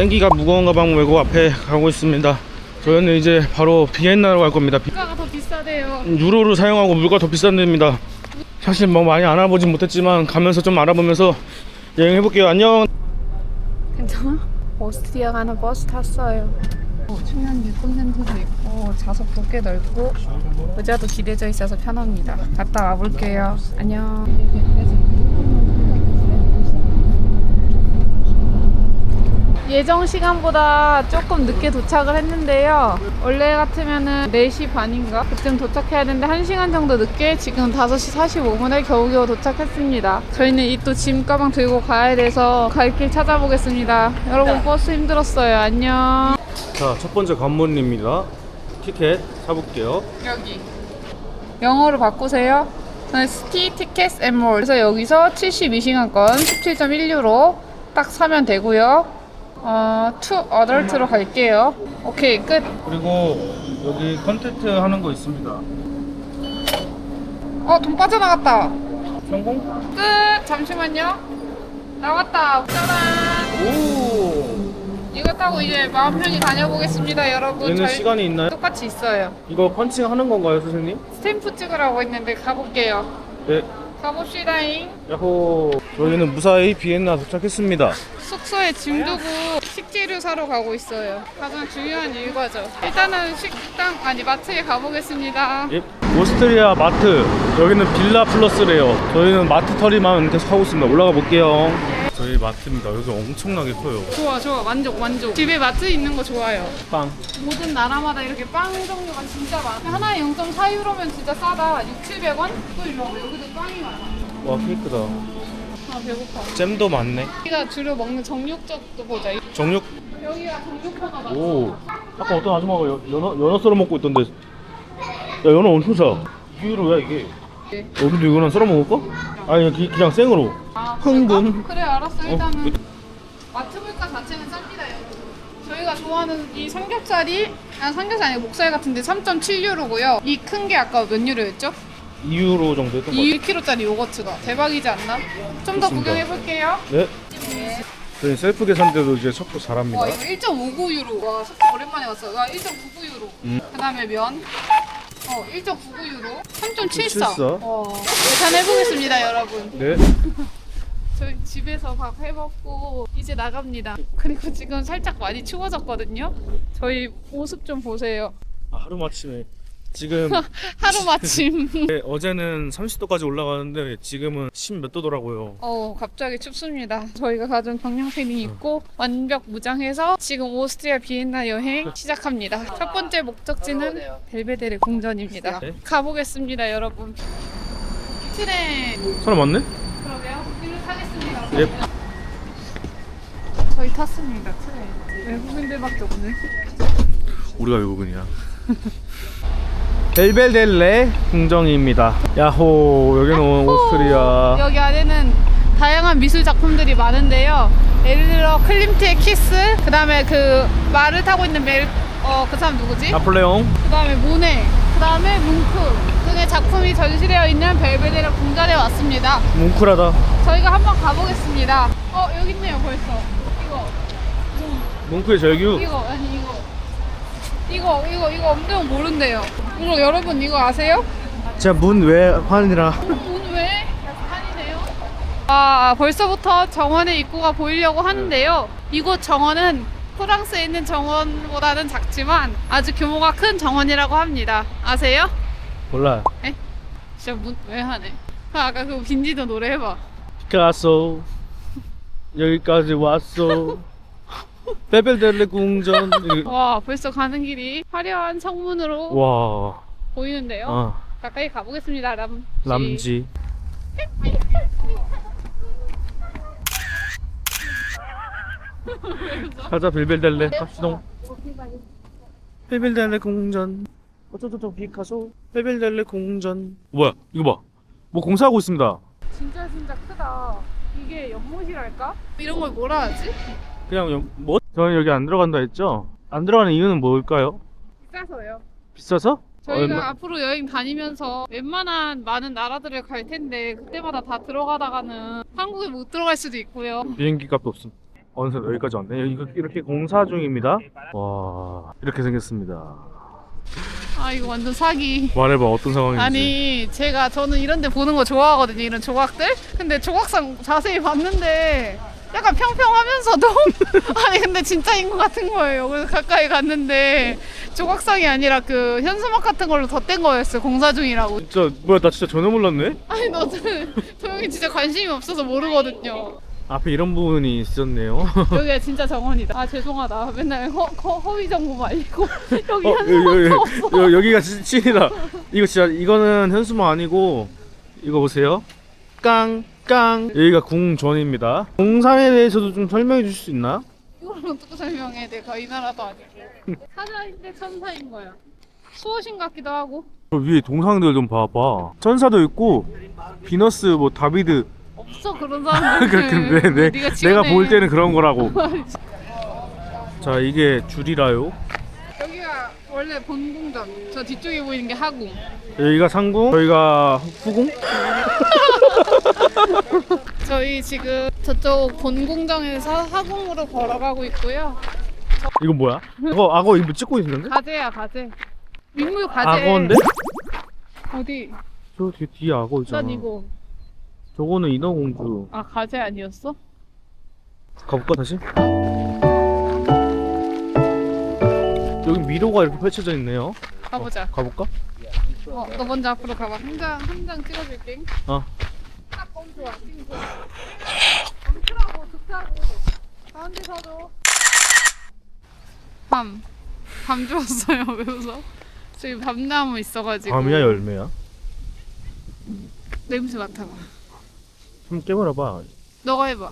땡기가 무거운 가방 메고 앞에 가고 있습니다. 저희는 이제 바로 비엔나로 갈 겁니다. 비- 물가가 더 비싸대요. 유로를 사용하고 물가 더 비싼 데입니다. 사실 뭐 많이 알아보진 못했지만 가면서 좀 알아보면서 여행해 볼게요. 안녕. 괜찮아? 오스트리아 가는 버스 탔어요. 청년 유통 센터도 있고 좌석도 꽤 넓고 의자도 기대져 있어서 편합니다. 갔다 와볼게요. 안녕. 예정 시간보다 조금 늦게 도착을 했는데요. 원래 같으면은 4시 반인가? 그쯤 도착해야 되는데 1시간 정도 늦게 지금 5시 45분에 겨우겨우 도착했습니다. 저희는 이 또 짐 가방 들고 가야 돼서 갈 길 찾아보겠습니다. 여러분 버스 힘들었어요. 안녕. 자, 첫 번째 관문입니다. 티켓 사볼게요. 여기. 영어로 바꾸세요. 스티 티켓 앤몰. 그래서 여기서 72시간권 17.1유로 딱 사면 되고요. 어, 투 어덜트로 갈게요. 오케이, 끝. 그리고 여기 컨텐트 하는 거 있습니다. 어, 돈 빠져나갔다. 성공? 끝. 잠시만요. 나왔다. 짜란. 오. 이거 타고 이제 마음 편히 다녀보겠습니다, 여러분. 얘는 저희 시간이 있나요? 똑같이 있어요. 이거 펀칭 하는 건가요, 선생님? 스탬프 찍으라고 했는데 가볼게요. 네. 가봅시다잉. 야호. 저희는 무사히 비엔나 도착했습니다. 숙소에 짐 두고 식재료 사러 가고 있어요. 가장 중요한 일과죠. 일단은 식당 아니 마트에 가보겠습니다. 예. 오스트리아 마트. 여기는 빌라 플러스래요. 저희는 마트 털이만 계속 하고 있습니다. 올라가 볼게요. 저희 마트입니다. 여기 엄청나게 커요. 좋아 좋아 만족 만족. 집에 마트 있는 거 좋아요. 빵. 모든 나라마다 이렇게 빵 종류가 진짜 많아. 하나에 0.4유로면 진짜 싸다. 6, 700원? 또 이리 와봐. 여기도 빵이 많아. 와 케이크다. 아 배고파. 잼도 많네. 우리가 주로 먹는 정육젓도 보자. 정육. 여기가 정육파가 많아. 오. 아까 어떤 아줌마가 여- 연어 연어 썰어 먹고 있던데. 야 연어 엄청 사. 2유로야 이게. 네. 여기도 이거는 썰어 먹을까? 아니 기- 그냥 생으로. 아, 흥분. 그럴까? 그래 알았어 일단은 어. 마트 물가 자체는 쌉니다 여러분 저희가 좋아하는 이 삼겹살이 아 삼겹살 아니고 목살 같은데 3.7유로고요 이 큰 게 아까 몇 유로였죠? 2유로 정도 했던 것 같아요. 2kg짜리 요거트가 대박이지 않나? 좀 더 좋습니다. 구경해볼게요 네. 저희 셀프 계산대도 이제 척도 잘합니다. 와 이거 1.59유로 와 속도 오랜만에 왔어 와 1.99유로 음. 그 다음에 면 어, 1.99유로 3.74 3.74. 어, 계산해보겠습니다 여러분 네. 저희 집에서 밥 해먹고 이제 나갑니다. 그리고 지금 살짝 많이 추워졌거든요. 저희 모습 좀 보세요. 아, 하루 마침에 지금 하루 마침. 네, 어제는 30도까지 올라가는데 지금은 10 몇 도더라고요. 어 갑자기 춥습니다. 저희가 가진 경량패딩 입고 완벽 무장해서 지금 오스트리아 비엔나 여행 시작합니다. 첫 번째 목적지는 벨베데레 궁전입니다. 네. 가보겠습니다, 여러분. 트렌 사람 많네? 그러게요. 이를 타겠습니다. 예. 저희 탔습니다. 트렌. 외국인들밖에 없네. 우리가 외국인이야. 벨벨델레 궁정입니다. 야호 여기는 오스트리아. 여기 안에는 다양한 미술 작품들이 많은데요. 예를 들어 클림트의 키스, 그 다음에 그 말을 타고 있는 멜, 어, 그 사람 누구지? 나폴레옹. 그 다음에 모네, 그 다음에 뭉크 등의 작품이 전시되어 있는 벨베데레 궁전에 왔습니다. 뭉클하다. 저희가 한번 가보겠습니다. 어, 여기 있네요, 벌써. 이거, 뭉크의 절규. 이거, 아니, 이거. 이거, 이거, 이거 엄청 모른대요. 이거 여러분 이거 아세요? 제가 문 외 환이라. 돈 왜? 한이네요. 아 벌써부터 정원의 입구가 보이려고 하는데요. 이곳 정원은 프랑스에 있는 정원보다는 작지만 아주 규모가 큰 정원이라고 합니다. 아세요? 몰라. 진짜 문 왜 하네? 아, 아까 그 빈지도 노래 해봐. 피카소 여기까지 왔어. 벨벨델레 궁전. 와 벌써 가는 길이 화려한 성문으로 와. 보이는데요. 아 가까이 가보겠습니다. 람. 람지. 가자 벨벨델레 갑시다. 벨벨델레 궁전. 어쩌저쩌 피카소. 벨벨델레 궁전. 뭐야 이거 봐. 뭐 공사하고 있습니다. 진짜 진짜 크다. 이게 연못이랄까? 이런 걸 뭐라 하지? 그냥 여- 뭐? 저는 여기 안 들어간다 했죠? 안 들어가는 이유는 뭘까요? 비싸서요. 비싸서? 저희가 얼마- 앞으로 여행 다니면서 웬만한 많은 나라들을 갈 텐데 그때마다 다 들어가다가는 한국에 못 들어갈 수도 있고요. 비행기 값도 없음. 어느새 여기까지 왔네. 이거 이렇게 공사 중입니다. 와 이렇게 생겼습니다. 아 이거 완전 사기. 말해봐 어떤 상황인지. 아니 제가 저는 이런 데 보는 거 좋아하거든요 이런 조각들 근데 조각상 자세히 봤는데 약간 평평하면서도? 아니 근데 진짜인 것 같은 거예요. 그래서 가까이 갔는데 조각상이 아니라 그 현수막 같은 걸로 덧댄 거였어요. 공사 중이라고. 진짜 뭐야 나 진짜 전혀 몰랐네. 아니 너는 조용히 진짜 관심이 없어서 모르거든요. 앞에 이런 부분이 있었네요. 여기가 진짜 정원이다. 아 죄송하다. 맨날 허, 허, 허위 정보 알리고 여기 어, 현수막도 없어. 여, 여기가 진- 찐이다. 이거 진짜 이거는 현수막 아니고 이거 보세요. 깡 깡. 여기가 궁전입니다. 공상에 대해서도 좀 설명해 주실 수 있나? 이걸 어떻게 설명해? 내가 이 나라도 아니고 사자인데 천사인 거야. 수호신 같기도 하고 저 위에 동상들 좀 봐봐. 천사도 있고 비너스 뭐 다비드. 없어 그런 사람들. 근데 내, 네가 내가. 볼 때는 그런 거라고. 자 이게 줄이라요. 여기가 원래 본궁전. 저 뒤쪽에 보이는 게 하궁. 여기가 상궁, 저희가 후궁. 저희 지금 저쪽 본궁정에서 하궁으로 걸어가고 있고요. 이건 뭐야? 악어 악어 이거 찍고 있는데? 가재야 가재. 민물 가재. 악어인데? 어디? 저 뒤에 악어 있잖아. 난 이거. 저거는 인어공주. 아 가재 아니었어? 가볼까 다시? 여기 미로가 이렇게 펼쳐져 있네요. 가보자. 가볼까? 어, 너 먼저 앞으로 가봐. 한 장 한 장 찍어줄게. 어. 딱 너무 좋아. 찍은 거. 멈추라고 좋다고. 가운데 서줘. 밤. 밤 주웠어요. 왜 웃어? 저기 밤나무 있어가지고. 밤이야 열매야? 냄새 맡아봐. 좀 깨물어봐. 너가 해봐.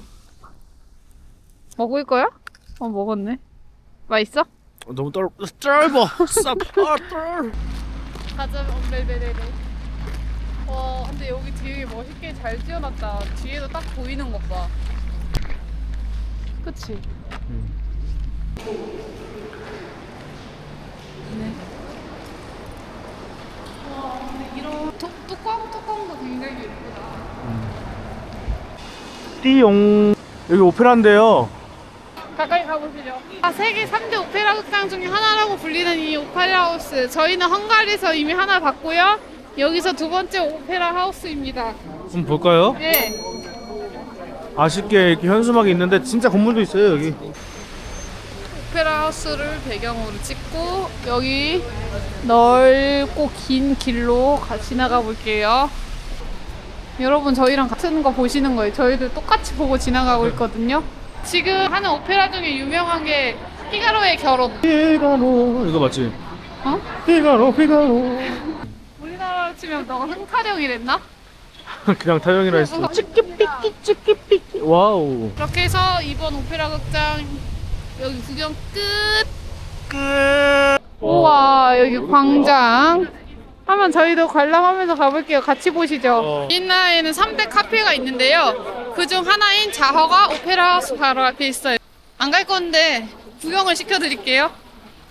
먹을 거야? 어 먹었네. 맛있어? 어, 너무 떨 짧아. 쌉. 아, 떨. 가자 엄벨베레레. 와 근데 여기 되게 멋있게 잘 지어놨다. 뒤에도 딱 보이는 것 봐. 그치? 음. 네. 와 근데 이런 뚜, 뚜껑 뚜껑도 굉장히 예쁘다. 띠용. 여기 오페라인데요. 가까이 가보시죠. 아, 세계 3대 오페라 극장 중에 하나라고 불리는 이 오페라 하우스. 저희는 헝가리에서 이미 하나 봤고요. 여기서 두 번째 오페라 하우스입니다. 한번 볼까요? 네. 아쉽게 이렇게 현수막이 있는데 진짜 건물도 있어요 여기. 오페라 하우스를 배경으로 찍고 여기 넓고 긴 길로 가 지나가 볼게요. 여러분 저희랑 같은 거 보시는 거예요. 저희도 똑같이 보고 지나가고 있거든요. 지금 하는 오페라 중에 유명한 게 피가로의 결혼. 피가로 이거 맞지? 어? 피가로 피가로. 우리나라로 치면 너가 흥타령이랬나? 그냥 타령이라 했어. 찌끼삐끼 찌끼삐끼. 와우. 이렇게 해서 이번 오페라 극장 여기 구경 끝. 끝. 우와 여기 광장. 한번 저희도 관람하면서 가볼게요. 같이 보시죠. 어. 이 나라에는 3대 카페가 있는데요. 그 중 하나인 자허가 오페라 하우스 바로 앞에 있어요. 안 갈 건데 구경을 시켜드릴게요.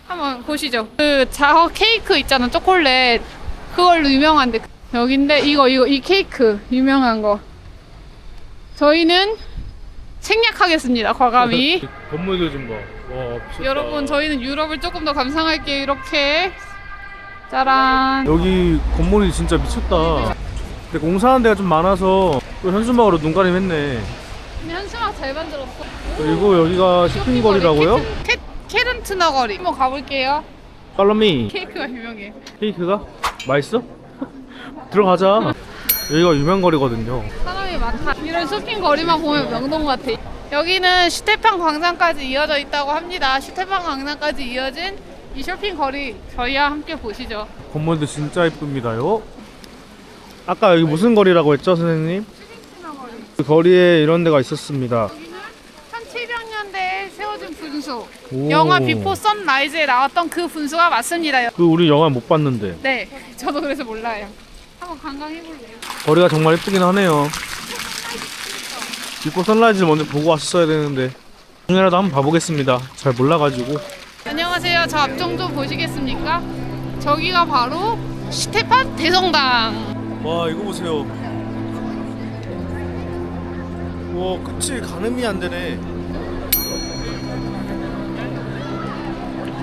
한번 보시죠. 그 자허 케이크 있잖아, 초콜릿. 그걸로 유명한데 여긴데 이거 이거 이 케이크 유명한 거. 저희는 생략하겠습니다. 과감히. 건물들 좀 봐. 와, 미쳤다. 여러분 저희는 유럽을 조금 더 감상할게요. 이렇게 짜란. 여기 건물이 진짜 미쳤다. 근데 공사하는 데가 좀 많아서 또 현수막으로 눈가림했네. 현수막 잘 만들었어. 그리고 여기가 쇼핑거리라고요? 케, 케른트너 거리. 한번 가볼게요. 팔로미 케이크가 유명해. 케이크가 맛있어? 들어가자. 여기가 유명 거리거든요. 사람이 많다. 이런 쇼핑 거리만 보면 명동 같아. 여기는 슈테판 광장까지 이어져 있다고 합니다. 슈테판 광장까지 이어진 이 쇼핑 거리 저희와 함께 보시죠. 건물도 진짜 이쁩니다요. 아까 여기 무슨 거리라고 했죠, 선생님? 거리. 그 거리에 이런 데가 있었습니다. 여기는 1700년대에 세워진 분수. 오. 영화 비포 선라이즈에 나왔던 그 분수가 맞습니다. 그 우리 영화 못 봤는데 네, 저도 그래서 몰라요. 한번 관광해볼래요. 거리가 정말 이쁘긴 하네요. 비포 선라이즈를 먼저 보고 왔어야 되는데 중이라도 한번 봐보겠습니다. 잘 몰라가지고 안녕하세요. 저 앞쪽 좀 보시겠습니까? 저기가 바로 시테판 대성당. 와 이거 보세요. 와 끝이 가늠이 안 되네.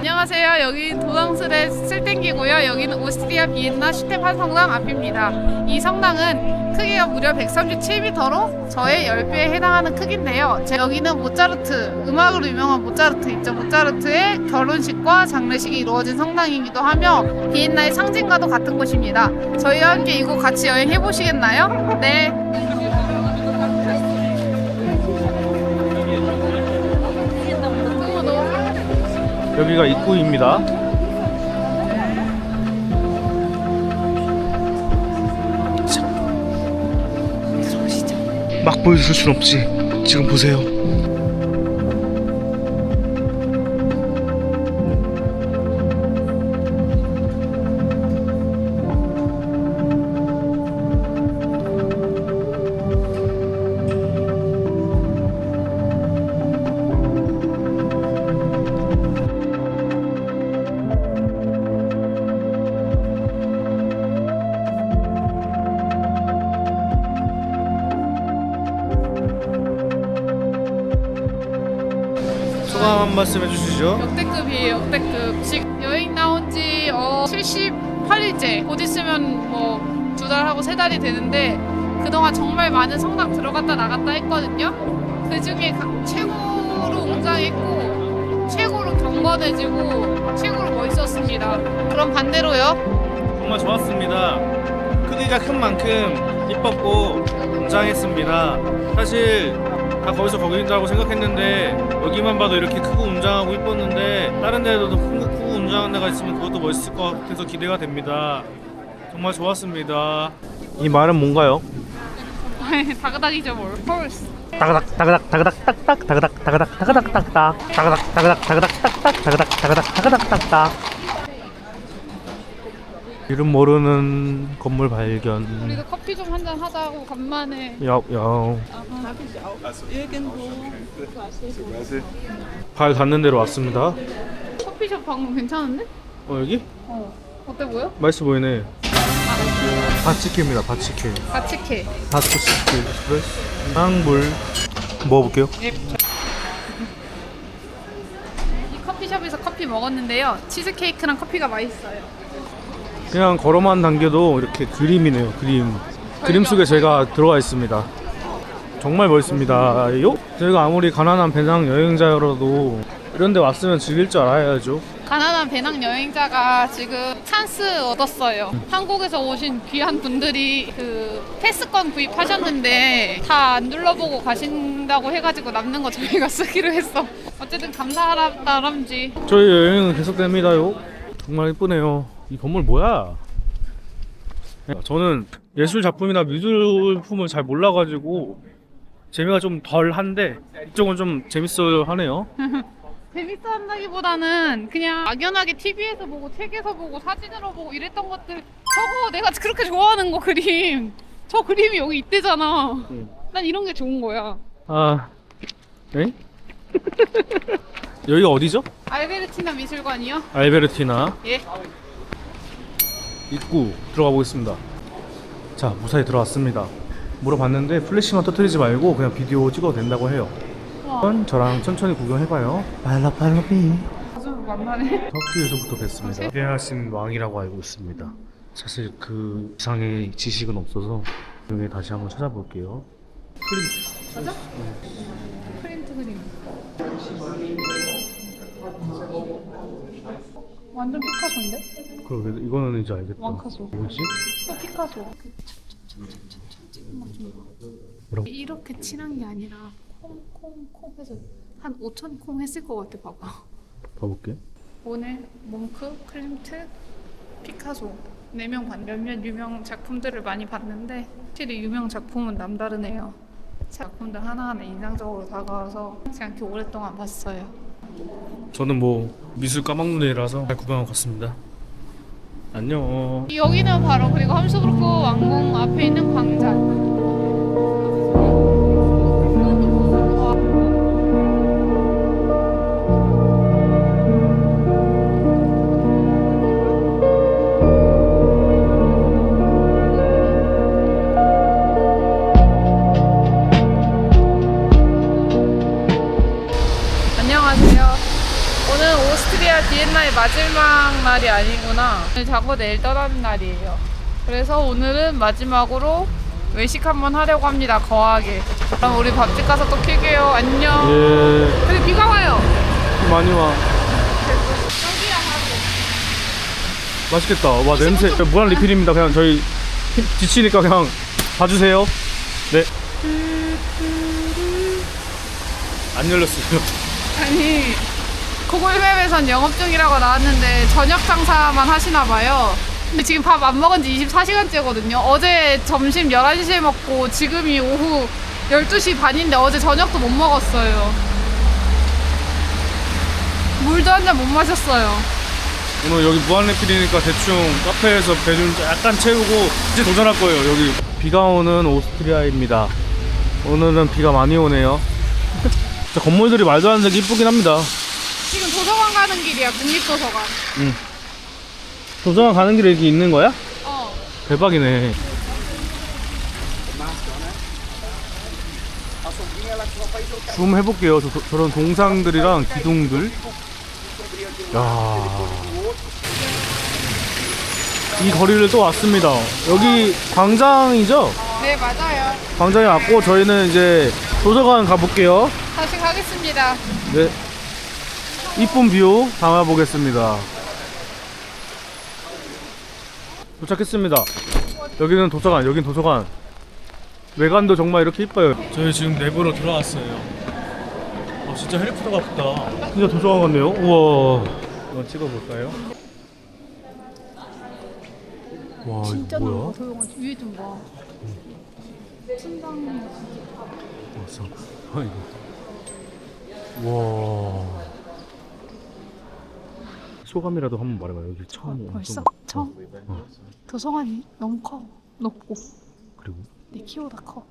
안녕하세요. 여기 도당슬의 쓸땡기고요. 여기는 오스트리아 비엔나 슈테판 성당 앞입니다. 이 성당은 크기가 무려 137m로 저의 10배에 해당하는 크기인데요. 제 여기는 모차르트, 음악으로 유명한 모차르트 있죠. 모차르트의 결혼식과 장례식이 이루어진 성당이기도 하며 비엔나의 상징과도 같은 곳입니다. 저희와 함께 이곳 같이 여행해 보시겠나요? 네. 여기가 입구입니다. 막 보여줄 순 없지. 지금 보세요. 두 달하고 세 달이 되는데 그동안 정말 많은 성당 들어갔다 나갔다 했거든요. 그 중에 최고로 웅장했고 최고로 경건해지고 최고로 멋있었습니다. 그럼 반대로요. 정말 좋았습니다. 크기가 큰 만큼 이뻤고 웅장했습니다. 사실 다 거기서 거기인 줄 알고 생각했는데 여기만 봐도 이렇게 크고 웅장하고 이뻤는데 다른 데도 더 크고, 크고 웅장한 데가 있으면 그것도 멋있을 것 같아서 기대가 됩니다. 정말 좋았습니다. 이 말은 뭔가요? 다그닥이죠 뭘. 펄스. 따그닥 따그닥 따그닥 딱딱 따그닥 따그닥 따그닥 딱딱 따그닥 따그닥 따그닥 딱딱 따그닥 따그닥 따그닥 딱딱 이름 모르는 건물 발견 우리도 커피 좀 한잔 하자고 간만에. 야야 발 닿는 대로 왔습니다 커피숍 방금 괜찮은데? 어 여기? 어. 어때 보여? 맛있어 보이네 바치케입니다 바치케 바치케. 바치케 에스프레소 탕물 먹어볼게요 이 커피숍에서 커피 먹었는데요. 치즈케이크랑 커피가 맛있어요. 그냥 걸어만 당겨도 이렇게 그림이네요 그림 그림 속에 제가 들어가 있습니다 정말 멋있습니다 요? 저희가 아무리 가난한 배낭 여행자여도 이런 데 왔으면 즐길 줄 알아야죠 가난한 배낭 여행자가 지금 찬스 얻었어요. 한국에서 오신 귀한 분들이 그 패스권 구입하셨는데 다 안 둘러보고 가신다고 해가지고 남는 거 저희가 쓰기로 했어. 어쨌든 감사하다람지. 저희 여행은 계속됩니다요 정말 이쁘네요 이 건물 뭐야 저는 예술 작품이나 미술품을 잘 몰라가지고 재미가 좀 덜한데 이쪽은 좀 재밌어 하네요 재밌어 한다기보다는 그냥 막연하게 TV에서 보고 책에서 보고 사진으로 보고 이랬던 것들 저거 내가 그렇게 좋아하는 거 그림 저 그림이 여기 있대잖아. 응. 난 이런 게 좋은 거야. 아, 네? 여기가 어디죠? 알베르티나 미술관이요? 알베르티나 예. 입구 들어가 보겠습니다. 자, 무사히 들어왔습니다. 물어봤는데 플래시만 터뜨리지 말고 그냥 비디오 찍어도 된다고 해요. 와, 한번 저랑 천천히 구경해봐요. 발라 발라비. 아주 만나네. 터키에서부터 뵀습니다. 위대하신 왕이라고 알고 있습니다. 사실 그 이상의 지식은 없어서 여기 다시 한번 찾아볼게요. 맞아? 프린트 그림. 완전 피카소인데? 그러게 이거는 이제 알겠다. 왕카소. 뭐지? 또 피카소. 뭐라고? 이렇게 친한 게 아니라 콩콩콩 해서 한 5천 콩 했을 것 같아 봐봐. 봐볼게. 오늘 몽크, 클림트, 피카소 네명 몇몇 유명 작품들을 많이 봤는데 확실히 유명 작품은 남다르네요. 작품들 하나하나 인상적으로 다가와서 그냥 이렇게 오랫동안 봤어요. 저는 뭐 미술 까막눈이라서 잘 구경하고 갔습니다. 안녕. 여기는 바로 그리고 함스부르크 왕궁 앞에 있는 광장. 날이 아니구나. 오늘 자고 내일 떠나는 날이에요. 그래서 오늘은 마지막으로 외식 한번 하려고 합니다. 거하게. 그럼 우리 밥집 가서 또 킬게요. 안녕. 예 근데 비가 와요. 많이 와 맛있겠다 와 냄새 무한 리필입니다 그냥 저희 힘- 지치니까 그냥 봐주세요 네 안 열렸어요 아니 구글맵에선 영업 중이라고 나왔는데 저녁 장사만 하시나 봐요. 근데 지금 밥 안 먹은 지 24시간째거든요. 어제 점심 11시에 먹고 지금이 오후 12시 반인데 어제 저녁도 못 먹었어요. 물도 한 잔 못 마셨어요. 오늘 여기 무한리필이니까 대충 카페에서 배 좀 약간 채우고 이제 도전할 거예요 여기 비가 오는 오스트리아입니다 오늘은 비가 많이 오네요 건물들이 말도 안 되게 이쁘긴 합니다 가는 길이야, 국립도서관. 도서관 가는 길에 이렇게 있는 거야? 어. 대박이네 줌 해볼게요 저, 저런 동상들이랑 기둥들 야. 이 거리를 또 왔습니다 여기 광장이죠? 네, 맞아요. 광장에 왔고 저희는 이제 도서관 가볼게요 다시 가겠습니다. 네 이쁜 뷰 담아보겠습니다 도착했습니다 여기는 도서관 여긴 도서관 외관도 정말 이렇게 이뻐요 저희 지금 내부로 들어왔어요 아 진짜 해리포터 같다 진짜 도서관 같네요 우와 한번 찍어볼까요? 와 이거 뭐야? 도서관 위에 좀 봐. 침방. 왔어. 아 이거. 와. 소감이라도 한번 말해봐요. 여기 처음 벌써? 좀- 처음? 어. 도서관이 너무 커. 높고. 그리고 내 키보다 커.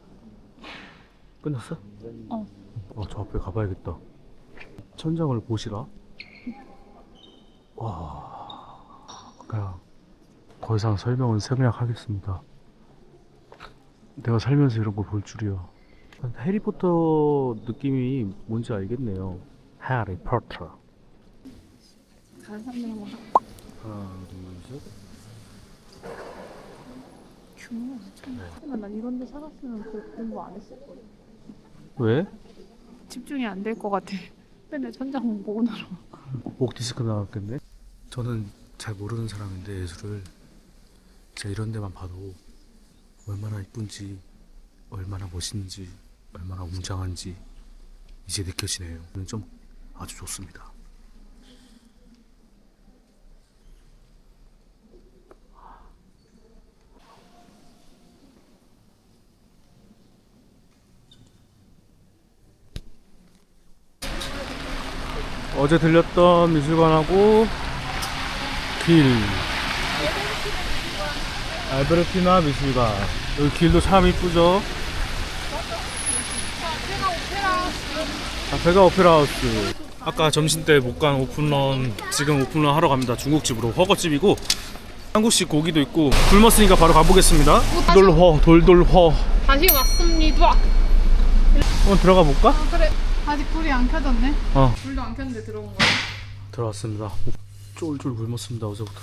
끝났어? 어. 어, 저 앞에 가봐야겠다. 천장을 보시라. 와. 그냥 더 이상 설명은 생략하겠습니다. 내가 살면서 이런 거볼 줄이야. 해리포터 느낌이 뭔지 알겠네요. 해리포터. 다른 사람들은 뭐 하나, 둘, 셋. 규모가 엄청 크지만 난 이런 데 살았으면 그 공부 안 했을 거야. 왜? 집중이 안 될 것 같아. 맨날 천장 보느라. 목 디스크 나왔겠네. 저는 잘 모르는 사람인데 예술을 제가 이런 데만 봐도 얼마나 이쁜지, 얼마나 멋있는지, 얼마나 웅장한지 이제 느껴지네요. 좀 아주 좋습니다. 어제 들렸던 미술관하고 길. 알베르티나 미술관. 여기 길도 참 이쁘죠? 앞에가 오페라 하우스. 아까 점심 때 못 간 오픈런 지금 오픈런 하러 갑니다. 중국집으로. 허거집이고 한국식 고기도 있고 굶었으니까 바로 가보겠습니다. 돌홀 돌돌허 다시 왔습니다. 한번 들어가 볼까? 아 그래. 아직 불이 안 켜졌네. 어 불도 안 켰는데 들어온 거야. 들어왔습니다. 쫄쫄 굶었습니다 어제부터.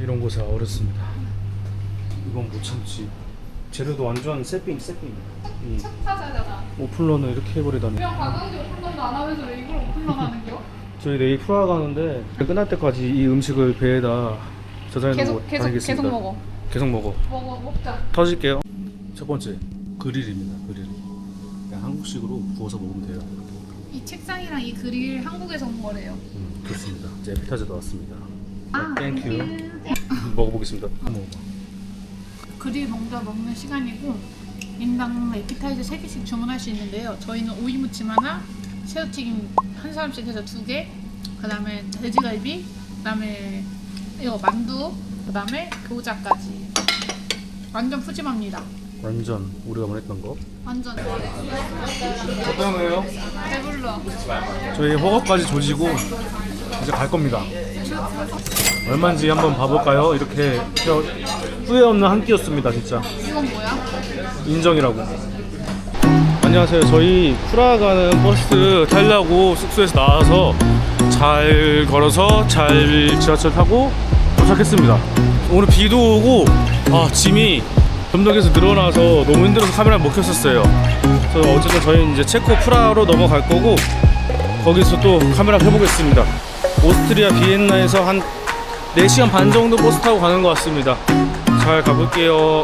이런 곳에 어렸습니다. 이건 못 참지. 재료도 완전 세핑 세핑. 음. 사자잖아. 오픈런을 이렇게 해버리다니. 그냥 관광지 오픈런도 안 하면서 왜 이걸 오픈런 하는 겨? 저희 내일 프라하 가는데 끝날 때까지 이 음식을 배에다 저장해 놓고 계속 계속 다니겠습니다. 계속 먹어. 계속 먹어. 먹어 먹자. 터질게요. 첫 번째 그릴입니다. 그릴. 한국식으로 구워서 먹으면 돼요. 이 책상이랑 이 그릴 한국에서 온 거래요. 음, 좋습니다. 이제 피타즈 나왔습니다. 아, 땡큐. 먹어보겠습니다. 한번 먹어봐. 그릴 먼저 먹는 시간이고 인당 에피타이저 3개씩 주문할 수 있는데요. 저희는 오이 무침 하나, 새우튀김 한 사람씩 해서 두 개, 그 다음에 돼지갈비, 그 다음에 이거 만두, 그 다음에 교자까지. 완전 푸짐합니다. 완전 우리가 원했던 거. 완전 어떠네요? 배불러. 저희 허거까지 조지고 이제 갈 겁니다. 얼마인지 한번 봐볼까요? 이렇게 저 후회 없는 한 끼였습니다, 진짜. 이건 뭐야? 인정이라고. 안녕하세요. 저희 프라하 가는 버스 타려고 숙소에서 나와서 잘 걸어서 잘 지하철 타고 도착했습니다. 오늘 비도 오고 아 짐이 점덕에서 늘어나서 너무 힘들어서 카메라 못 켰었어요. 그래서 어쨌든 저희는 이제 체코 프라하로 넘어갈 거고 거기서 또 카메라 켜보겠습니다. 오스트리아 비엔나에서 한 4시간 반 정도 버스 타고 가는 것 같습니다. 잘 가볼게요.